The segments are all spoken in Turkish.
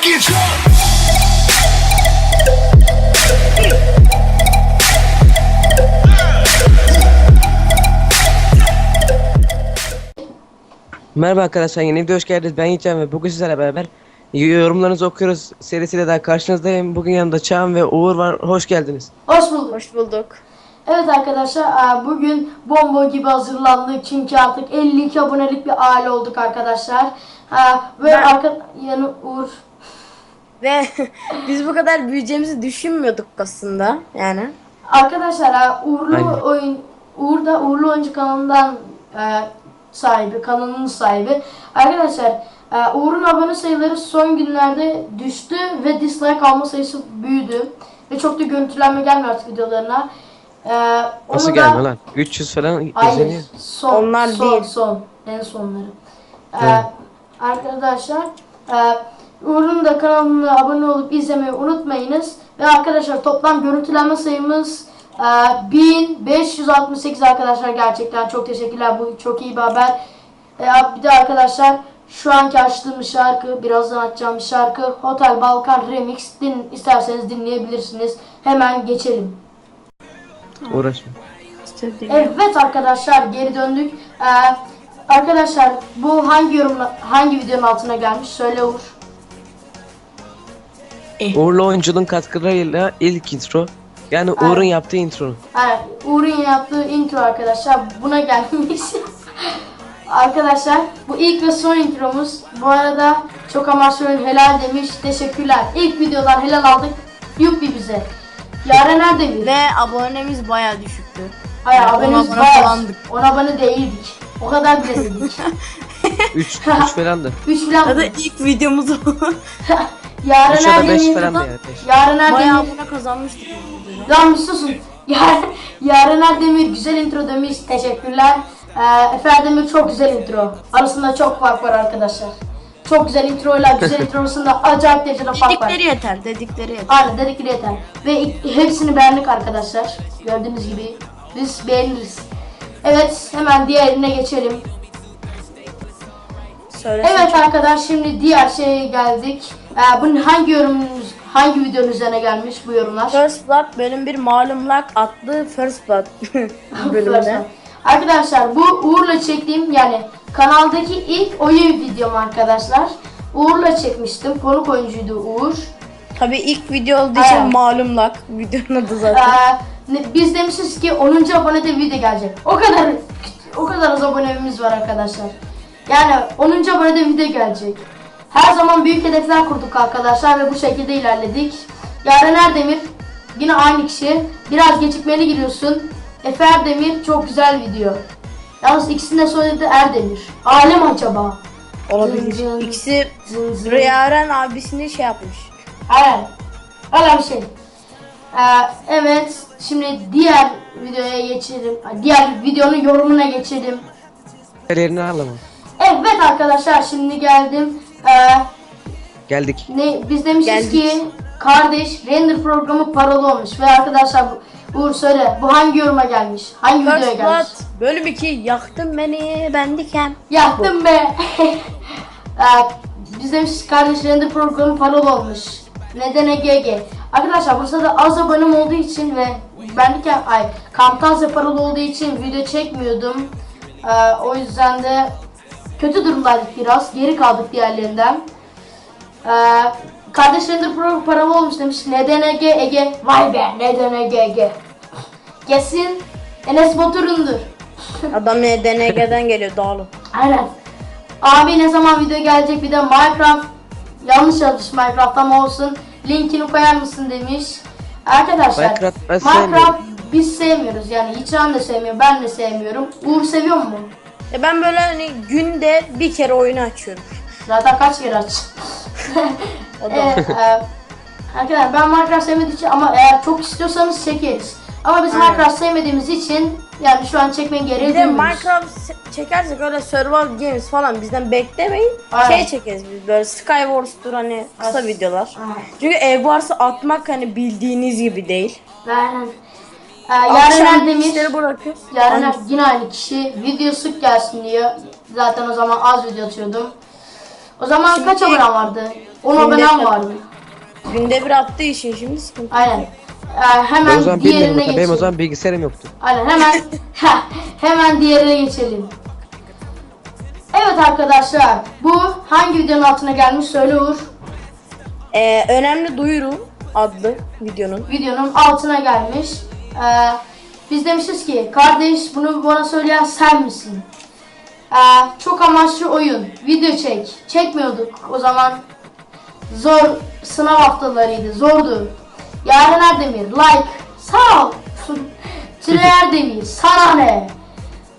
fucking truck. Merhaba arkadaşlar yeni video hoş geldiniz. Ben Yiğitcan ve bugün sizlerle beraber yorumlarınızı okuyoruz serisiyle daha karşınızdayım. Bugün yanımda Çağan ve Uğur var. Hoş geldiniz. Hoş bulduk. Hoş bulduk. Evet arkadaşlar bugün bomba gibi hazırlandık çünkü artık 52 abonelik bir aile olduk arkadaşlar. Ve Ben- arka yanı Uğur. Ve biz bu kadar büyüyeceğimizi düşünmüyorduk aslında yani. Arkadaşlar e, Uğurlu Aynen. oyun Uğur da Uğurlu Oyuncu kanalından e, sahibi, kanalının sahibi. Arkadaşlar e, Uğur'un abone sayıları son günlerde düştü ve dislike alma sayısı büyüdü. Ve çok da görüntülenme gelmiyor artık videolarına. E, onu Nasıl da- gelme lan? 300 falan Hayır. izleniyor. Son, Onlar son, değil. Son. En sonları. Evet. arkadaşlar e, Uğur'un da kanalına abone olup izlemeyi unutmayınız. Ve arkadaşlar toplam görüntülenme sayımız e, 1568 arkadaşlar gerçekten çok teşekkürler. Bu çok iyi bir haber. E, bir de arkadaşlar şu anki açtığım şarkı, birazdan açacağım şarkı Hotel Balkan Remix. Din, isterseniz dinleyebilirsiniz. Hemen geçelim. Uğraşma. Evet arkadaşlar geri döndük. Ee, arkadaşlar bu hangi yorumla hangi videonun altına gelmiş? Söyle Uğur. Uğurlu oyunculuğun katkılarıyla ilk intro. Yani Aynen. Uğur'un yaptığı intro. Evet, Uğur'un yaptığı intro arkadaşlar buna gelmiş. arkadaşlar bu ilk ve son intromuz. Bu arada çok amaçlı oyun helal demiş. Teşekkürler. İlk videodan helal aldık. Yuppi bize. Yaren nerede Ve abonemiz bayağı düşüktü. Hayır Yani on abonemiz falandık. 10 abone değildik. O kadar bile değildik. 3 3 falan da. 3 falan. Ya da ilk videomuz o. Yarın 3 ya da her 5 yeni falan da videoda- yani. beş. Yarın her bayağı demir. abone kazanmıştık bu. Lan bir susun. Yarın, yarın her demir güzel intro demiş. Teşekkürler. Ee, Efe Erdemir çok güzel intro. Arasında çok fark var arkadaşlar. Çok güzel intro ile güzel intro arasında acayip derecede fark var. Dedikleri yeter, dedikleri yeter. Aynen dedikleri yeter. Ve hepsini beğendik arkadaşlar. Gördüğünüz gibi biz beğeniriz. Evet hemen diğerine geçelim. Söyle. Evet arkadaşlar şimdi diğer şeye geldik. Ee, bunun hangi yorumunuz, hangi videonun üzerine gelmiş bu yorumlar? First Blood bölüm 1 malumlak adlı First Blood bölümüne. Arkadaşlar bu Uğur'la çektiğim yani kanaldaki ilk oyun videom arkadaşlar. Uğur'la çekmiştim. Konuk oyuncuydu Uğur. Tabii ilk video olduğu için Aynen. malumlak videonun adı Ee, zaten. ne- biz demişiz ki 10. abonede video gelecek. O kadar o kadar az abonemiz var arkadaşlar. Yani 10. abonede video gelecek. Her zaman büyük hedefler kurduk arkadaşlar ve bu şekilde ilerledik. Yaren Erdemir yine aynı kişi. Biraz gecikmeli giriyorsun. Efe Erdemir çok güzel video. Yalnız ikisinin de soyadı Erdemir. Alem acaba? Olabilir. zın zın. İkisi Zın zın. Riyaren abisini şey yapmış. Aynen. Öyle bir şey. Ee, evet. Şimdi diğer videoya geçelim. Diğer videonun yorumuna geçelim. Kariyerini ağlama. Evet arkadaşlar şimdi geldim. Ee, Geldik. ne biz demişiz Geldik. ki kardeş render programı paralı olmuş ve arkadaşlar bu- Uğur söyle bu hangi yoruma gelmiş? Hangi videoya First gelmiş? Blood bölüm 2 yaktın beni ben diken. Yaktım be. Ee, Biz demişiz kardeş render programı paralı olmuş. Neden EGG? Arkadaşlar Bursa'da az abonem olduğu için ve bendiken ay Camtasia paralı olduğu için video çekmiyordum. Ee, o yüzden de kötü durumdaydık biraz. Geri kaldık diğerlerinden. Ee, kardeş render programı paralı olmuş demiş. Neden Ege? Ege. Vay be neden Ege Ege. Kesin Enes Batur'undur. Adam DNG'den geliyor dağılın. Aynen. Abi ne zaman video gelecek bir de Minecraft yanlış yazmış Minecraft ama olsun linkini koyar mısın demiş. Arkadaşlar Minecraft Minecraft biz sevmiyoruz yani Hiçan da sevmiyor ben de sevmiyorum. Uğur seviyor mu? Ya ben böyle hani günde bir kere oyunu açıyorum. Zaten kaç kere aç. Evet, e, arkadaşlar ben Minecraft sevmediğim için ama eğer çok istiyorsanız çekeriz. Ama biz Aynen. Minecraft sevmediğimiz için yani şu an çekmenin gereği Bir de duymuyoruz. Minecraft se- çekersek öyle survival games falan bizden beklemeyin. Aynen. Şey çekeriz biz böyle Skywars'tur hani kısa As- videolar. Aynen. Çünkü Egg Wars'ı atmak hani bildiğiniz gibi değil. Aynen. Ee, Yaren Akşam Erdemir. işleri bırakıyoruz. Yarın Aynen. yine aynı kişi video sık gelsin diyor. Zaten o zaman az video atıyordum. O zaman Şimdi- kaç abonem vardı? 10 Günde abonem bir- var. Günde bir attığı için şimdi sıkıntı. Aynen. Ee, Ben o hemen zaman diğerine geçelim. Benim o zaman bilgisayarım yoktu. Aynen hemen hemen diğerine geçelim. Evet arkadaşlar bu hangi videonun altına gelmiş söyle Uğur. Ee, önemli duyuru adlı videonun. Videonun altına gelmiş. Ee, biz demişiz ki kardeş bunu bana söyleyen sen misin? Ee, çok amaçlı oyun. Video çek. Çekmiyorduk o zaman. Zor sınav haftalarıydı. Zordu. Yaren Erdemir like. Sağ ol. Tülay Erdemir sana ne?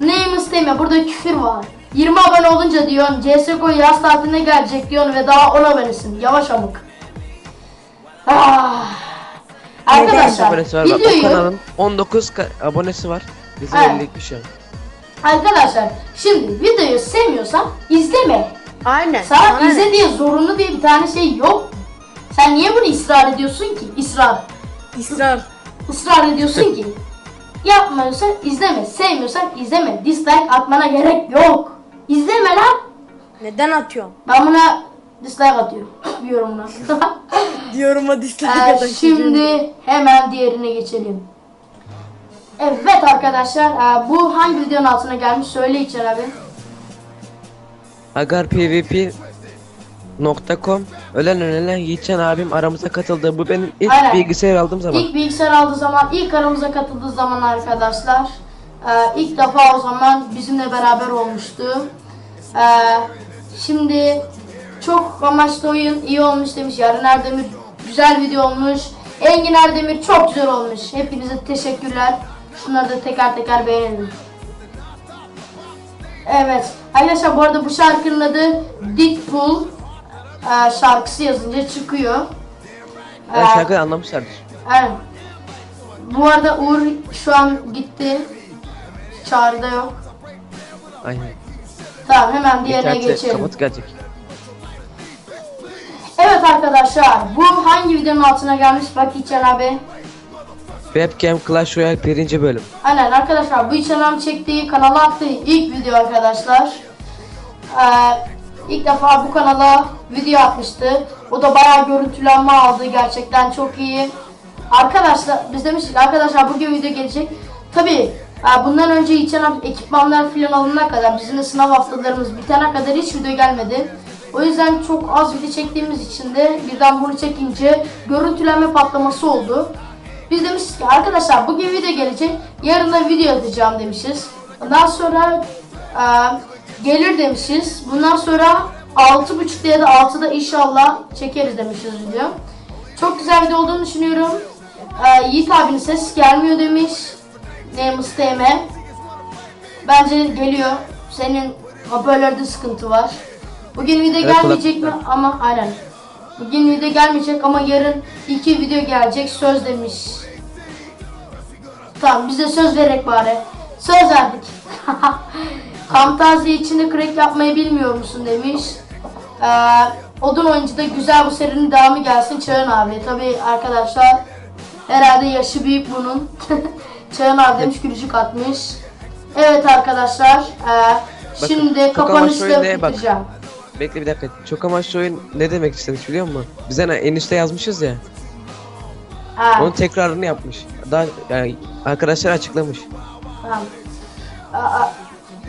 Neyim istemiyor. Burada küfür var. 20 abone olunca diyorsun CSGO yaz tatiline gelecek diyorsun ve daha 10 abonesin. Yavaş amık. 19 abonesi var bak kanalın 19 ka abonesi var. Bizim evet. elindeki bir. Arkadaşlar şimdi videoyu sevmiyorsan izleme. Aynen. Sana Aynen. izle diye zorunlu diye bir tane şey yok. Sen niye bunu ısrar ediyorsun ki? İsrar. İsrar. Israr ediyorsun ki. Yapmıyorsan izleme. Sevmiyorsan izleme. Dislike atmana gerek yok. İzleme lan. Neden atıyorum? Ben buna dislike atıyorum. Bir Yorumuna. Diyorum hadi. Ee, şimdi hemen diğerine geçelim. Evet arkadaşlar e, bu hangi videonun altına gelmiş söyle İçer abi. agarpvp.com Ölen önelen Yiğitcan abim aramıza katıldı. Bu benim ilk Aynen. bilgisayar aldığım zaman. İlk bilgisayar aldığı zaman, ilk aramıza katıldığı zaman arkadaşlar e, ilk defa o zaman bizimle beraber olmuştu. E, şimdi çok amaçlı oyun iyi olmuş demiş. Yarın Erdemir güzel video olmuş. Engin Erdemir çok güzel olmuş. Hepinize teşekkürler. Şunları da teker teker beğenelim. Evet. Arkadaşlar bu arada bu şarkının adı Deadpool e, şarkısı yazınca çıkıyor. Her E, şarkıyı anlamışlardır. Aynen. Bu arada Uğur şu an gitti. Çağrıda yok. Aynen. Tamam hemen diğerine geçelim. kapat gelecek. Evet arkadaşlar bu hangi videonun altına gelmiş bak İçen abi. Webcam Clash Royale birinci bölüm. Aynen arkadaşlar bu İçen abi çektiği kanala attığı ilk video arkadaşlar. Ee, ilk defa bu kanala video atmıştı. O da bayağı görüntülenme aldı gerçekten çok iyi. Arkadaşlar biz demiştik arkadaşlar bugün video gelecek. Tabi bundan önce İçen abi ekipmanlar filan alınana kadar bizim de sınav haftalarımız bitene kadar hiç video gelmedi. O yüzden çok az video çektiğimiz için de birden bunu çekince görüntülenme patlaması oldu. Biz demişiz ki arkadaşlar bugün video gelecek, yarın da video atacağım demişiz. Ondan sonra e, gelir demişiz. Bundan sonra 6.30'da ya da 6'da inşallah çekeriz demişiz video. Çok güzel video olduğunu düşünüyorum. E, Yiğit abinin ses gelmiyor demiş. Neymiş TM. Bence geliyor. Senin hoparlörde sıkıntı var. Bugün video Evet, gelmeyecek mi? kulaklıkta. Ama aynen. Bugün video gelmeyecek ama yarın iki video gelecek söz demiş. Tamam bize söz vererek bari. Söz verdik. Kamtazi içinde crack yapmayı bilmiyor musun demiş. Ee, Odun oyuncu da güzel bu serinin devamı gelsin Çağın abi. Tabi arkadaşlar herhalde yaşı büyük bunun. Çağın abi demiş gülücük atmış. Evet arkadaşlar ee, şimdi çok amaçlı kapanışta neye bak. Bekle bir dakika. Çok amaçlı oyun ne demek istemiş biliyor musun? Biz hani en üstte yazmışız ya. Ha. Onun tekrarını yapmış. Daha yani arkadaşlar açıklamış. Tamam. Aa,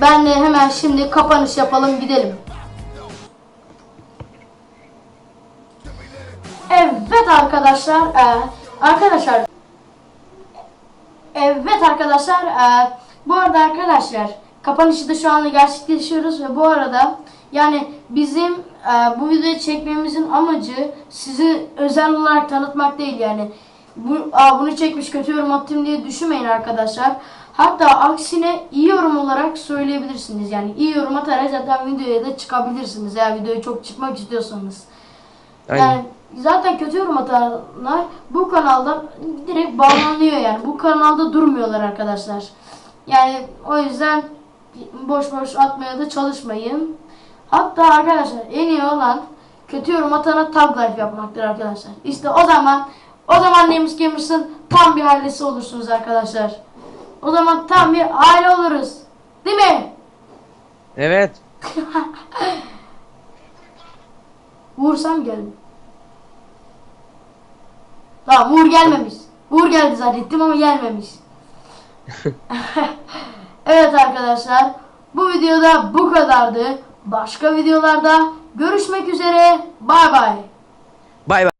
Ben de hemen şimdi kapanış yapalım gidelim. Evet arkadaşlar, e, arkadaşlar. Evet arkadaşlar, e, bu arada arkadaşlar kapanışı da şu anda gerçekleşiyoruz ve bu arada yani bizim e, bu videoyu çekmemizin amacı sizi özel olarak tanıtmak değil yani. Bu, aa, bunu çekmiş kötü yorum attım diye düşünmeyin arkadaşlar. Hatta aksine iyi yorum olarak söyleyebilirsiniz. Yani iyi yorum atarak zaten videoya da çıkabilirsiniz eğer videoya çok çıkmak istiyorsanız. Aynen. Yani zaten kötü yorum atanlar bu kanaldan direkt bağlanıyor yani. Bu kanalda durmuyorlar arkadaşlar. Yani o yüzden boş boş atmaya da çalışmayın. Hatta arkadaşlar en iyi olan kötü yorum atana tag life yapmaktır arkadaşlar. İşte o zaman o zaman Neymiş Gamers'ın tam bir ailesi olursunuz arkadaşlar. O zaman tam bir aile oluruz. Değil mi? Evet. Mi geldin? Tamam Uğur gelmemiş. Uğur geldi zannettim ama gelmemiş. evet arkadaşlar. Bu videoda bu kadardı. Başka videolarda görüşmek üzere. Bay bay. Bay bay.